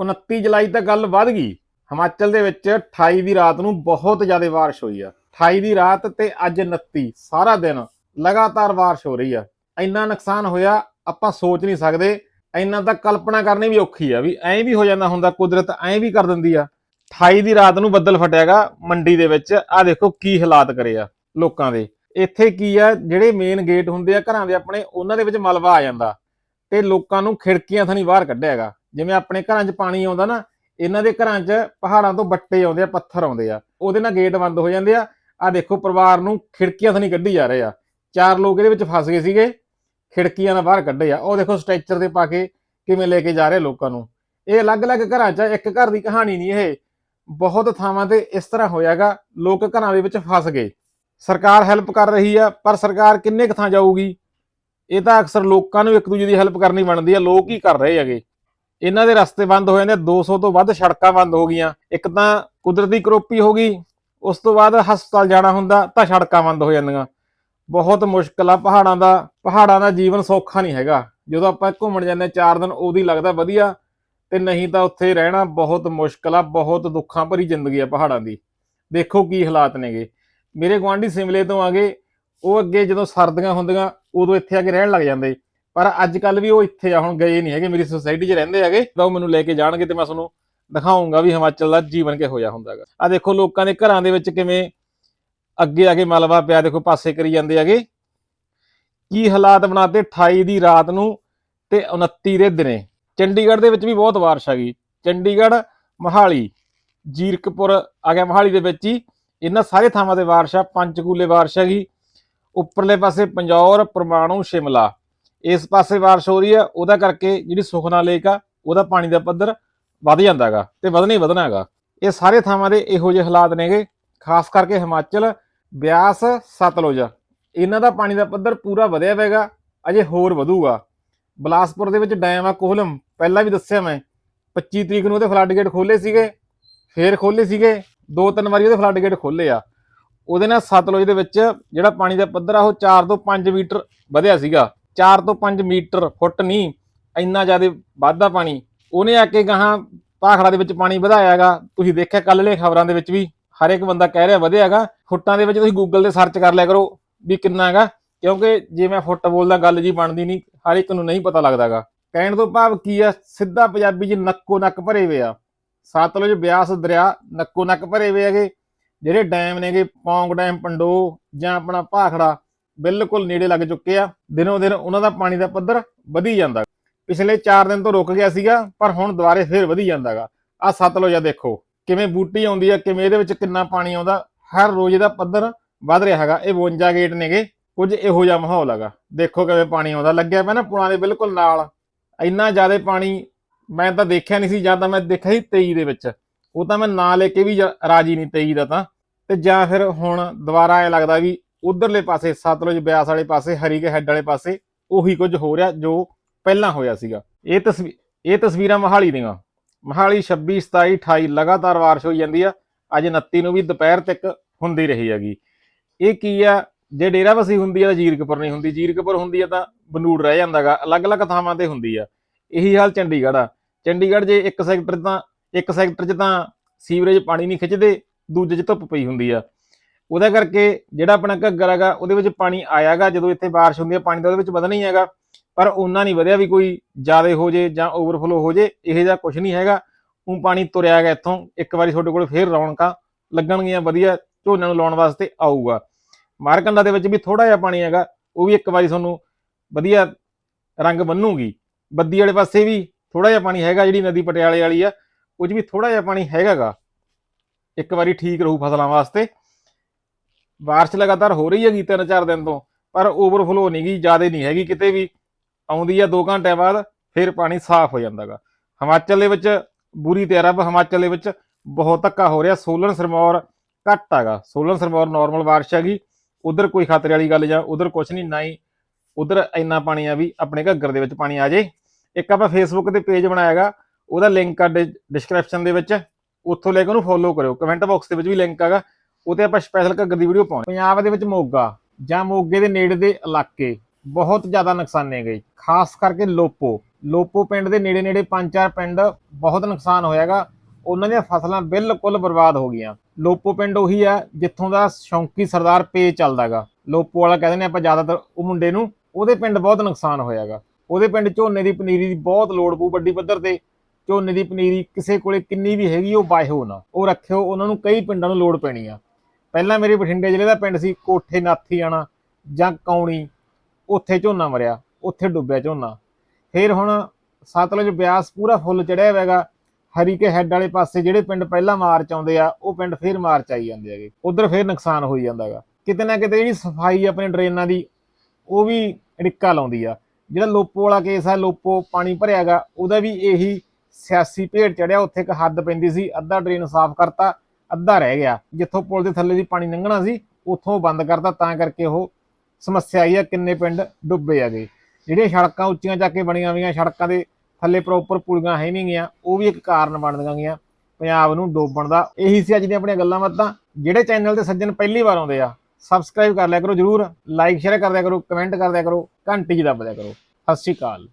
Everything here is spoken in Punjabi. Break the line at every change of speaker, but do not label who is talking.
29 ਜੁਲਾਈ ਤੱਕ ਗੱਲ ਵੱਧ ਗਈ। ਹਿਮਾਚਲ ਦੇ ਵਿੱਚ 28 ਦੀ ਰਾਤ ਨੂੰ ਬਹੁਤ ਜ਼ਿਆਦਾ ਬਾਰਿਸ਼ ਹੋਈ ਆ। 28 ਦੀ ਰਾਤ ਤੇ ਅੱਜ 29 ਸਾਰਾ ਦਿਨ ਲਗਾਤਾਰ ਬਾਰਿਸ਼ ਹੋ ਰਹੀ ਆ। ਇੰਨਾ ਨੁਕਸਾਨ ਹੋਇਆ, ਆਪਾਂ ਸੋਚ ਨਹੀਂ ਸਕਦੇ। ਇੰਨਾ ਤਾਂ ਕਲਪਨਾ ਕਰਨੀ ਵੀ ਔਖੀ ਆ ਵੀ ਐਂ ਵੀ ਹੋ ਜਾਂਦਾ ਹੁੰਦਾ, ਕੁਦਰਤ ਐਂ ਵੀ ਕਰ ਦਿੰਦੀ ਆ। 28 ਦੀ ਰਾਤ ਨੂੰ ਬੱਦਲ ਫਟਿਆਗਾ ਮੰਡੀ ਦੇ ਵਿੱਚ। ਆ ਦੇਖੋ ਕੀ ਹਾਲਾਤ ਕਰੇ ਆ ਲੋਕਾਂ ਦੇ। ਇੱਥੇ ਕੀ ਆ, ਜਿਹੜੇ ਮੇਨ ਗੇਟ ਹੁੰਦੇ ਆ ਘਰਾਂ ਦੇ ਆਪਣੇ, ਉਹਨਾਂ ਦੇ ਵਿੱਚ ਮਲਵਾ ਆ ਜਾਂਦਾ। ਤੇ ਲੋਕਾਂ ਨੂੰ ਖਿੜਕੀਆਂ ਥਾਣੀ ਬਾਹਰ ਕੱਢਿਆਗਾ। ਜਿਵੇਂ ਆਪਣੇ ਘਰਾਂ 'ਚ ਪਾਣੀ ਆਉਂਦਾ ਨਾ, ਇਹਨਾਂ ਦੇ ਘਰਾਂ 'ਚ ਪਹਾੜਾਂ ਤੋਂ ਬੱਟੇ ਆਉਂਦੇ ਆ, ਪੱਥਰ ਆਉਂਦੇ ਆ। ਉਹਦੇ ਨਾਲ ਗੇਟ ਬੰਦ ਹੋ ਜਾਂਦੇ ਆ। ਆ ਦੇਖੋ ਪਰਿਵਾਰ ਨੂੰ ਖਿੜਕੀਆਂ ਥਾਣੀ ਕੱਢੀ ਜਾ ਰਹੇ ਆ। ਚਾਰ ਲੋਕ ਇਹਦੇ ਵਿੱਚ ਫਸ ਗਏ ਸੀਗੇ, ਖਿੜਕੀਆਂ ਨਾਲ ਬਾਹਰ ਕੱਢੇ ਆ। ਉਹ ਦੇਖੋ ਸਟ੍ਰੈਚਰ ਤੇ ਪਾ ਕੇ ਕਿਵੇਂ ਲੈ ਕੇ ਜਾ ਰਹੇ ਲੋਕਾਂ ਨੂੰ। ਇਹ ਅਲੱਗ-ਅਲੱਗ ਘਰਾਂ 'ਚ ਇੱਕ ਘਰ ਦੀ ਕਹਾਣੀ ਨਹੀਂ ਇਹ। ਬਹੁਤ ਥਾਵਾਂ ਤੇ ਇਸ ਤਰ੍ਹਾਂ ਹੋਇਆਗਾ ਲੋਕ ਘਰਾਂ ਦੇ ਵਿੱਚ ਫਸ ਗਏ। ਸਰਕਾਰ ਹੈਲਪ ਕਰ ਰਹੀ ਆ, ਪਰ ਸਰਕਾਰ ਕਿੰਨੇ ਕੁ ਥਾਂ ਜਾਊਗੀ? ਇਹ ਤਾਂ ਅਕਸਰ ਲੋਕਾਂ ਨੂੰ ਇੱਕ ਦੂਜੇ ਦੀ ਹੈਲਪ ਕਰਨੀ ਬਣਦੀ ਆ, ਲੋਕ ਹੀ ਕਰ ਰਹੇ ਹੈਗੇ। ਇਹਨਾਂ ਦੇ ਰਸਤੇ ਬੰਦ ਹੋ ਜਾਂਦੇ ਆ, 200 ਤੋਂ ਵੱਧ ਸੜਕਾਂ ਬੰਦ ਹੋ ਗਈਆਂ। ਇੱਕ ਤਾਂ ਕੁਦਰਤੀ ਕਰੋਪੀ ਹੋ ਗਈ ਉਸ ਤੋਂ ਬਾਅਦ ਹਸਪਤਾਲ ਜਾਣਾ ਹੁੰਦਾ ਤਾਂ ਸੜਕਾਂ ਬੰਦ ਹੋ ਜਾਂਦੀਆਂ। ਬਹੁਤ ਮੁਸ਼ਕਲ ਆ ਪਹਾੜਾਂ ਦਾ ਪਹਾੜਾਂ ਦਾ ਜੀਵਨ ਸੌਖਾ ਨਹੀਂ ਹੈਗਾ। ਜਦੋਂ ਆਪਾਂ ਘੁੰਮਣ ਜਾਂਦੇ ਹਾਂ ਚਾਰ ਦਿਨ ਉਹਦੀ ਲੱਗਦਾ ਵਧੀਆ ਤੇ ਨਹੀਂ ਤਾਂ ਉੱਥੇ ਰਹਿਣਾ ਬਹੁਤ ਮੁਸ਼ਕਲ ਆ ਬਹੁਤ ਦੁੱਖਾਂ ਭਰੀ ਜ਼ਿੰਦਗੀ ਆ ਪਹਾੜਾਂ ਦੀ। ਦੇਖੋ ਕੀ ਹਾਲਾਤ ਨੇਗੇ। ਮੇਰੇ ਗੁਆਂਢੀ ਸਿਮਲੇ ਤੋਂ ਆ ਗਏ ਉਹ ਅੱਗੇ ਜਦੋਂ ਸਰਦੀਆਂ ਹੁੰਦੀਆਂ ਉਦੋਂ ਇੱਥੇ ਆ ਕੇ ਰਹਿਣ ਲੱਗ ਜਾਂਦੇ। ਪਰ ਅੱਜ ਕੱਲ ਵੀ ਉਹ ਇੱਥੇ ਆ, ਹੁਣ ਗਏ ਨਹੀਂ ਹੈਗੇ, ਮੇਰੀ ਸੋਸਾਇਟੀ 'ਚ ਰਹਿੰਦੇ ਹੈਗੇ, ਤਾਂ ਉਹ ਮੈਨੂੰ ਲੈ ਕੇ ਜਾਣਗੇ ਤੇ ਮੈਂ ਤੁਹਾਨੂੰ ਦਿਖਾਉਂਗਾ ਵੀ ਹਿਮਾਚਲ ਦਾ ਜੀਵਨ ਕਿਹੋ ਜਿਹਾ ਹੁੰਦਾ ਹੈਗਾ। ਆ ਦੇਖੋ ਲੋਕਾਂ ਦੇ ਘਰਾਂ ਦੇ ਵਿੱਚ ਕਿਵੇਂ ਅੱਗੇ ਆ ਕੇ ਮਲਵਾ ਪਿਆ, ਦੇਖੋ ਪਾਸੇ ਕਰੀ ਜਾਂਦੇ ਹੈਗੇ। ਕੀ ਹਾਲਾਤ ਬਣਾਤੇ 28 ਦੀ ਰਾਤ ਨੂੰ ਤੇ 29 ਦੇ ਦਿਨੇ। ਚੰਡੀਗੜ੍ਹ ਦੇ ਵਿੱਚ ਵੀ ਬਹੁਤ ਬਾਰਿਸ਼ ਆ ਗਈ। ਚੰਡੀਗੜ੍ਹ, ਮੋਹਾਲੀ, ਜੀਰਕਪੁਰ ਆ ਗਿਆ ਮੋਹਾਲੀ ਦੇ ਵਿੱਚ ਹੀ। ਇਹਨਾਂ ਸਾਰੇ ਥਾਵਾਂ ਤੇ ਬਾਰਿਸ਼ ਆ, ਪੰਚਕੂਲੇ ਬਾਰਿਸ਼ ਹੈਗੀ ਉੱਪਰਲੇ ਪਾਸੇ ਪੰਜੌਰ, ਪਰਮਾਣੂ, ਸ਼ਿਮਲਾ। ਇਸ ਪਾਸੇ ਬਾਰਿਸ਼ ਹੋ ਰਹੀ ਆ ਉਹਦਾ ਕਰਕੇ ਜਿਹੜੀ ਸੁਖਨਾ ਲੇਕ ਆ, ਉਹਦਾ ਪਾਣੀ ਦਾ ਪੱਧਰ ਵੱਧ ਜਾਂਦਾ ਹੈਗਾ ਤੇ ਵਧਣਾ ਹੀ ਵਧਣਾ ਹੈਗਾ। ਇਹ ਸਾਰੇ ਥਾਵਾਂ ਦੇ ਇਹੋ ਜਿਹੇ ਹਾਲਾਤ ਨੇਗੇ, ਖਾਸ ਕਰਕੇ ਹਿਮਾਚਲ, ਬਿਆਸ, ਸਤਲੁਜ। ਇਹਨਾਂ ਦਾ ਪਾਣੀ ਦਾ ਪੱਧਰ ਪੂਰਾ ਵਧਿਆ ਹੋਵੇਗਾ ਅਜੇ ਹੋਰ ਵਧੂਗਾ। ਬਲਾਸਪੁਰ ਦੇ ਵਿੱਚ ਡੈਮ ਆ ਕੋਹਲਮ, ਪਹਿਲਾਂ ਵੀ ਦੱਸਿਆ ਮੈਂ 25 ਤਰੀਕ ਨੂੰ ਉਹਦੇ ਫਲੱਡ ਗੇਟ ਖੋਲੇ ਸੀਗੇ, ਫੇਰ ਖੋਲੇ ਸੀਗੇ ਦੋ ਤਿੰਨ ਵਾਰੀ ਉਹਦੇ ਫਲੱਡ ਗੇਟ ਖੋਲੇ ਆ। ਉਹਦੇ ਨਾਲ ਸਤਲੁਜ ਦੇ ਵਿੱਚ ਜਿਹੜਾ ਪਾਣੀ ਦਾ ਪੱਧਰ ਆ, ਉਹ 4 ਤੋਂ 5 ਮੀਟਰ ਵਧਿਆ ਸੀਗਾ। 4 ਤੋਂ 5 ਮੀਟਰ ਫੁੱਟ ਨਹੀਂ, ਇੰਨਾ ਜ਼ਿਆਦਾ ਵਾਧਾ ਪਾਣੀ। ਉਹਨੇ ਆ ਕੇ ਗਾਹਾਂ ਭਾਖੜਾ ਦੇ ਵਿੱਚ ਪਾਣੀ ਵਧਾਇਆਗਾ। ਤੁਸੀਂ ਦੇਖਿਆ ਕੱਲ੍ਹ ਵਾਲੇ ਖਬਰਾਂ ਦੇ ਵਿੱਚ ਵੀ ਹਰ ਇੱਕ ਬੰਦਾ ਕਹਿ ਰਿਹਾ ਵਧਿਆਗਾ। ਫੁੱਟਾਂ ਦੇ ਵਿੱਚ ਤੁਸੀਂ ਗੂਗਲ ਤੇ ਸਰਚ ਕਰ ਲਿਆ ਕਰੋ ਵੀ ਕਿੰਨਾ ਹੈਗਾ ਕਿਉਂਕਿ ਜੇ ਮੈਂ ਫੁੱਟ ਬੋਲਦਾ ਗੱਲ ਜੀ ਬਣਦੀ ਨਹੀਂ, ਹਰ ਇੱਕ ਨੂੰ ਨਹੀਂ ਪਤਾ ਲੱਗਦਾਗਾ। ਕਹਿਣ ਤੋਂ ਭਾਵ ਕੀ ਆ, ਸਿੱਧਾ ਪੰਜਾਬੀ 'ਚ ਨੱਕੋ ਨੱਕ ਭਰੇ ਹੋਏ ਆ। ਸਤਲੁਜ ਬਿਆਸ ਦਰਿਆ ਨੱਕੋ ਨੱਕ ਭਰੇ ਹੋਏ ਹੈਗੇ। ਜਿਹੜੇ ਡੈਮ ਨੇਗੇ, ਪੌਂਗ ਡੈਮ, ਪੰਡੋ ਜਾਂ ਆਪਣਾ ਭਾਖੜਾ ਬਿਲਕੁਲ ਨੇੜੇ ਲੱਗ ਚੁੱਕੇ ਆ। ਦਿਨੋਂ ਦਿਨ ਉਹਨਾਂ ਦਾ ਪਾਣੀ ਦਾ ਪੱਧਰ ਵਧੀ ਜਾਂਦਾ। ਪਿਛਲੇ 4 ਦਿਨ ਤੋਂ ਰੁਕ ਗਿਆ ਸੀਗਾ, ਪਰ ਹੁਣ ਦੁਬਾਰੇ ਫੇਰ ਵਧੀ ਜਾਂਦਾਗਾ। ਆ ਸਤਲੁਜ ਆ ਦੇਖੋ, ਕਿਵੇਂ ਬੂਟੀ ਆਉਂਦੀ ਆ, ਕਿਵੇਂ ਇਹਦੇ ਵਿੱਚ ਕਿੰਨਾ ਪਾਣੀ ਆਉਂਦਾ, ਹਰ ਰੋਜ਼ ਇਹਦਾ ਪੱਧਰ ਵੱਧ ਰਿਹਾ ਹੈਗਾ। ਇਹ 52 ਗੇਟ ਨੇਗੇ, ਕੁਝ ਇਹੋ ਜਿਹਾ ਮਾਹੌਲ ਹੈਗਾ। ਦੇਖੋ ਕਿਵੇਂ ਪਾਣੀ ਆਉਂਦਾ, ਲੱਗਿਆ ਪਿਆ ਨਾ ਪੁਲਾਂ ਦੇ ਬਿਲਕੁਲ ਨਾਲ। ਇੰਨਾ ਜ਼ਿਆਦਾ ਪਾਣੀ ਮੈਂ ਤਾਂ ਦੇਖਿਆ ਨਹੀਂ ਸੀ, ਜਾਂ ਤਾਂ ਮੈਂ ਦੇਖਿਆ ਸੀ 23 ਦੇ ਵਿੱਚ। ਉਹ ਤਾਂ ਮੈਂ ਨਾਂ ਲੈ ਕੇ ਵੀ ਰਾਜੀ ਨਹੀਂ 23 ਦਾ ਤਾਂ। ਤੇ ਜਾਂ ਫਿਰ ਹੁਣ ਦੁਬਾਰਾ ਐ ਲੱਗਦਾ ਵੀ ਉਧਰਲੇ ਪਾਸੇ, ਸਤਲੁਜ ਬਿਆਸ ਵਾਲੇ ਪਾਸੇ, ਹਰੀਕੇ ਹੈੱਡ ਵਾਲੇ ਪਾਸੇ, ਉਹੀ ਕੁਝ ਹੋ ਰਿਹਾ ਜੋ ਪਹਿਲਾਂ ਹੋਇਆ ਸੀਗਾ। ਇਹ ਤਸਵੀਰ ਇਹ ਤਸਵੀਰਾਂ ਮੋਹਾਲੀ ਦੀਆਂ। ਮੋਹਾਲੀ 26 27 28 ਲਗਾਤਾਰ ਬਾਰਿਸ਼ ਹੋਈ ਜਾਂਦੀ ਆ। ਅੱਜ 29 ਨੂੰ ਵੀ ਦੁਪਹਿਰ ਤੱਕ ਹੁੰਦੀ ਰਹੀ ਹੈਗੀ। ਇਹ ਕੀ ਆ? ਜੇ ਡੇਰਾਬੱਸੀ ਹੁੰਦੀ ਆ ਤਾਂ ਜੀਰਕਪੁਰ ਨਹੀਂ ਹੁੰਦੀ। ਜੀਰਕਪੁਰ ਹੁੰਦੀ ਆ ਤਾਂ ਬਨੂੜ ਰਹਿ ਜਾਂਦਾਗਾ। ਅਲੱਗ-ਅਲੱਗ ਥਾਵਾਂ ਤੇ ਹੁੰਦੀ ਆ। ਇਹੀ ਹਾਲ ਚੰਡੀਗੜ੍ਹ ਆ। ਚੰਡੀਗੜ੍ਹ ਜੇ ਇੱਕ ਸੈਕਟਰ ਤਾਂ, ਇੱਕ ਸੈਕਟਰ 'ਚ ਤਾਂ ਸੀਵਰੇਜ ਪਾਣੀ ਨਹੀਂ ਖਿੱਚਦੇ, ਦੂਜੇ 'ਚ ਧੁੱਪ ਪਈ ਹੁੰਦੀ ਆ। ਉਹਦਾ ਕਰਕੇ ਜਿਹੜਾ ਆਪਣਾ ਘੱਗਰ ਹੈਗਾ, ਉਹਦੇ ਵਿੱਚ ਪਾਣੀ ਆਇਆਗਾ, ਜਦੋਂ ਇੱਥੇ ਬਾਰਿਸ਼ ਹੁੰਦੀ ਹੈ, ਪਾਣੀ ਦਾ ਉਹਦੇ ਵਿੱਚ ਵਧਣਾ ਹੀ ਹੈਗਾ। ਪਰ ਉਹਨਾਂ ਨਹੀਂ ਵਧਿਆ ਵੀ ਕੋਈ ਜ਼ਿਆਦਾ ਹੋ ਜੇ ਜਾਂ ਓਵਰਫਲੋ ਹੋ ਜੇ, ਇਹੋ ਜਿਹਾ ਕੁਝ ਨਹੀਂ ਹੈਗਾ। ਉਹ ਪਾਣੀ ਤੁਰਿਆ ਗਿਆ ਇੱਥੋਂ, ਇੱਕ ਵਾਰੀ ਤੁਹਾਡੇ ਕੋਲ ਫੇਰ ਰੌਣਕਾਂ ਲੱਗਣਗੀਆਂ, ਵਧੀਆ ਝੋਨੇ ਨੂੰ ਲਾਉਣ ਵਾਸਤੇ ਆਊਗਾ। ਮਾਰਕੰਡਾ ਦੇ ਵਿੱਚ ਵੀ ਥੋੜਾ ਜਿਹਾ ਪਾਣੀ ਹੈਗਾ, ਉਹ ਵੀ ਇੱਕ ਵਾਰੀ ਤੁਹਾਨੂੰ ਵਧੀਆ ਰੰਗ ਬੰਨੂਗੀ। ਬੱਦੀ ਵਾਲੇ ਪਾਸੇ ਵੀ ਥੋੜਾ ਜਿਹਾ ਪਾਣੀ ਹੈਗਾ, ਜਿਹੜੀ ਨਦੀ ਪਟਿਆਲੇ ਵਾਲੀ ਆ, ਉਹ 'ਚ ਵੀ ਥੋੜਾ ਜਿਹਾ ਪਾਣੀ ਹੈਗਾਗਾ। ਇੱਕ ਵਾਰੀ ਠੀਕ ਰਹੂ ਫਸਲਾਂ ਵਾਸਤੇ। ਬਾਰਿਸ਼ ਲਗਾਤਾਰ ਹੋ ਰਹੀ ਹੈਗੀ ਤਿੰਨ ਚਾਰ ਦਿਨ ਤੋਂ, ਪਰ ਓਵਰਫਲੋ ਨਹੀਂ ਗਈ ਜ਼ਿਆਦਾ ਨਹੀਂ ਹੈਗੀ ਕਿਤੇ ਵੀ। ਆਉਂਦੀ ਆ 2 ਘੰਟਿਆਂ ਬਾਅਦ, ਫਿਰ ਪਾਣੀ ਸਾਫ਼ ਹੋ ਜਾਂਦਾਗਾ। ਹਿਮਾਚਲ ਦੇ ਵਿੱਚ ਬੁਰੀ ਤੇ ਅਰਬ ਹਿਮਾਚਲ ਦੇ ਵਿੱਚ ਬਹੁਤ ਧੱਕਾ ਹੋ ਰਿਹਾ। ਸੋਲਨ ਸਰਮੌਰ ਘੱਟ ਹੈਗਾ ਸੋਲਨ ਸਰਮੌਰ ਨਾਰਮਲ ਬਾਰਿਸ਼ ਹੈਗੀ। ਉਧਰ ਕੋਈ ਖਤਰੇ ਵਾਲੀ ਗੱਲ ਜਾਂ ਉਧਰ ਕੁਝ ਨਹੀਂ ਨਾ ਹੀ ਉਧਰ ਇੰਨਾ ਪਾਣੀ ਆ ਵੀ ਆਪਣੇ ਘੱਗਰ ਦੇ ਵਿੱਚ ਪਾਣੀ ਆ ਜੇ। ਇੱਕ ਆਪਾਂ ਫੇਸਬੁੱਕ ਤੇ ਪੇਜ ਬਣਾਇਆਗਾ, ਉਹਦਾ ਲਿੰਕ ਆ ਡਿਸਕ੍ਰਿਪਸ਼ਨ ਦੇ ਵਿੱਚ। ਉੱਥੋਂ ਲੈ ਕੇ ਉਹਨੂੰ ਫੋਲੋ ਕਰਿਓ। ਕਮੈਂਟ ਬਾਕਸ ਦੇ ਵਿੱਚ ਵੀ ਲਿੰਕ ਹੈਗਾ ਉਹ ਉਹਤੇ ਆਪਾਂ ਸਪੈਸ਼ਲ ਘੱਗਰ ਦੀ ਵੀਡੀਓ ਪਾਉਣੀ। ਪੰਜਾਬ ਦੇ ਵਿੱਚ ਮੋਗਾ ਜਾਂ ਮੋਗੇ ਦੇ ਨੇੜੇ ਦੇ ਇਲਾਕੇ ਬਹੁਤ ਜ਼ਿਆਦਾ ਨੁਕਸਾਨੇ ਗਏ ਖਾਸ ਕਰਕੇ ਲੋਪੋ। ਲੋਪੋ ਪਿੰਡ ਦੇ ਨੇੜੇ ਨੇੜੇ ਪੰਜ ਚਾਰ ਪਿੰਡ ਬਹੁਤ ਨੁਕਸਾਨ ਹੋਇਆਗਾ ਉਹਨਾਂ ਦੀਆਂ ਫਸਲਾਂ ਬਿਲਕੁਲ ਬਰਬਾਦ ਹੋ ਗਈਆਂ। ਲੋਪੋ ਪਿੰਡ ਉਹੀ ਆ ਜਿੱਥੋਂ ਦਾ ਸ਼ੌਂਕੀ ਸਰਦਾਰ ਪੇ ਚੱਲਦਾਗਾ ਲੋਪੋ ਵਾਲਾ ਕਹਿੰਦੇ ਨੇ ਆਪਾਂ ਜ਼ਿਆਦਾਤਰ ਉਹ ਮੁੰਡੇ ਨੂੰ ਉਹਦੇ ਪਿੰਡ ਬਹੁਤ ਨੁਕਸਾਨ ਹੋਇਆਗਾ ਉਹਦੇ ਪਿੰਡ ਝੋਨੇ ਦੀ ਪਨੀਰੀ ਦੀ ਬਹੁਤ ਲੋੜ ਪਊ ਵੱਡੀ ਪੱਧਰ ਤੇ। ਝੋਨੇ ਦੀ ਪਨੀਰੀ ਕਿਸੇ ਕੋਲੇ ਕਿੰਨੀ ਵੀ ਹੈਗੀ ਉਹ ਬਾਹੋ ਨਾ। ਉਹ ਰੱਖਿਓ, ਉਹਨਾਂ ਨੂੰ ਕਈ ਪਿੰਡਾਂ ਨੂੰ ਲੋੜ ਪੈਣੀ ਆ। ਪਹਿਲਾਂ ਮੇਰੇ ਬਠਿੰਡੇ ਜ਼ਿਲ੍ਹੇ ਦਾ ਪਿੰਡ ਸੀ, ਕੋਠੇ ਨਾਥੀ ਆਣਾ ਜਾਂ ਕੌਣੀ, ਉੱਥੇ ਝੋਨਾ ਮਰਿਆ, ਉੱਥੇ ਡੁੱਬਿਆ ਝੋਨਾ। ਫਿਰ ਹੁਣ ਸਤਲੁਜ ਬਿਆਸ ਪੂਰਾ ਫੁੱਲ ਚੜਿਆ ਹੋਇਆਗਾ ਹਰੀਕੇ ਹੈੱਡ ਵਾਲੇ ਪਾਸੇ ਜਿਹੜੇ ਪਿੰਡ ਪਹਿਲਾਂ ਮਾਰਚ ਆਉਂਦੇ ਆ, ਉਹ ਪਿੰਡ ਫਿਰ ਮਾਰਚ ਆਈ ਜਾਂਦੇ ਹੈਗੇ। ਉਧਰ ਫਿਰ ਨੁਕਸਾਨ ਹੋਈ ਜਾਂਦਾਗਾ ਕਿਤੇ ਨਾ ਕਿਤੇ ਜਿਹੜੀ ਸਫ਼ਾਈ ਆਪਣੇ ਡਰੇਨਾਂ ਦੀ, ਉਹ ਵੀ ਰਿੱਕਾ ਲਾਉਂਦੀ ਆ। ਜਿਹੜਾ ਲੋਪੋ ਵਾਲਾ ਕੇਸ ਆ, ਲੋਪੋ ਪਾਣੀ ਭਰਿਆਗਾ ਉਹਦਾ ਵੀ ਇਹੀ ਸਿਆਸੀ ਭੇਡ ਚੜਿਆ, ਉੱਥੇ ਇੱਕ ਹੱਦ ਪੈਂਦੀ ਸੀ, ਅੱਧਾ ਡਰੇਨ ਸਾਫ਼ ਕਰਤਾ ਅੱਧਾ ਰਹਿ ਗਿਆ। ਜਿੱਥੋਂ ਪੁਲ ਦੇ ਥੱਲੇ ਦੀ ਪਾਣੀ ਲੰਘਣਾ ਸੀ, ਉੱਥੋਂ ਬੰਦ ਕਰਤਾ। ਤਾਂ ਕਰਕੇ ਉਹ ਸਮੱਸਿਆ ਆਈ ਆ, ਕਿੰਨੇ ਪਿੰਡ ਡੁੱਬੇ ਆ ਗਏ ਜਿਹੜੀਆਂ ਸੜਕਾਂ ਉੱਚੀਆਂ ਚੱਕ ਕੇ ਬਣੀਆਂ ਹੋਈਆਂ, ਸੜਕਾਂ ਦੇ ਥੱਲੇ ਪ੍ਰੋਪਰ ਪੁਲੀਆਂ ਹੈ ਨਹੀਂ ਗੀਆਂ ਉਹ ਵੀ ਇੱਕ ਕਾਰਨ ਬਣਦੀਆਂ ਗਈਆਂ ਪੰਜਾਬ ਨੂੰ ਡੋਬਣ ਦਾ ਇਹੀ ਸੀ ਅੱਜ ਦੀਆਂ ਆਪਣੀਆਂ ਗੱਲਾਂ ਬਾਤਾਂ। ਜਿਹੜੇ ਚੈਨਲ ਤੇ ਸੱਜਣ ਪਹਿਲੀ ਵਾਰ ਆਉਂਦੇ ਆ ਸਬਸਕ੍ਰਾਈਬ ਕਰ ਲਿਆ ਕਰੋ ਜਰੂਰ। ਲਾਈਕ ਸ਼ੇਅਰ ਕਰ ਦਿਆ ਕਰੋ ਕਮੈਂਟ ਕਰ ਦਿਆ ਕਰੋ, ਘੰਟੀ 'ਚ ਦੱਬ ਦਿਆ ਕਰੋ। ਸਤਿ ਸ਼੍ਰੀ ਅਕਾਲ।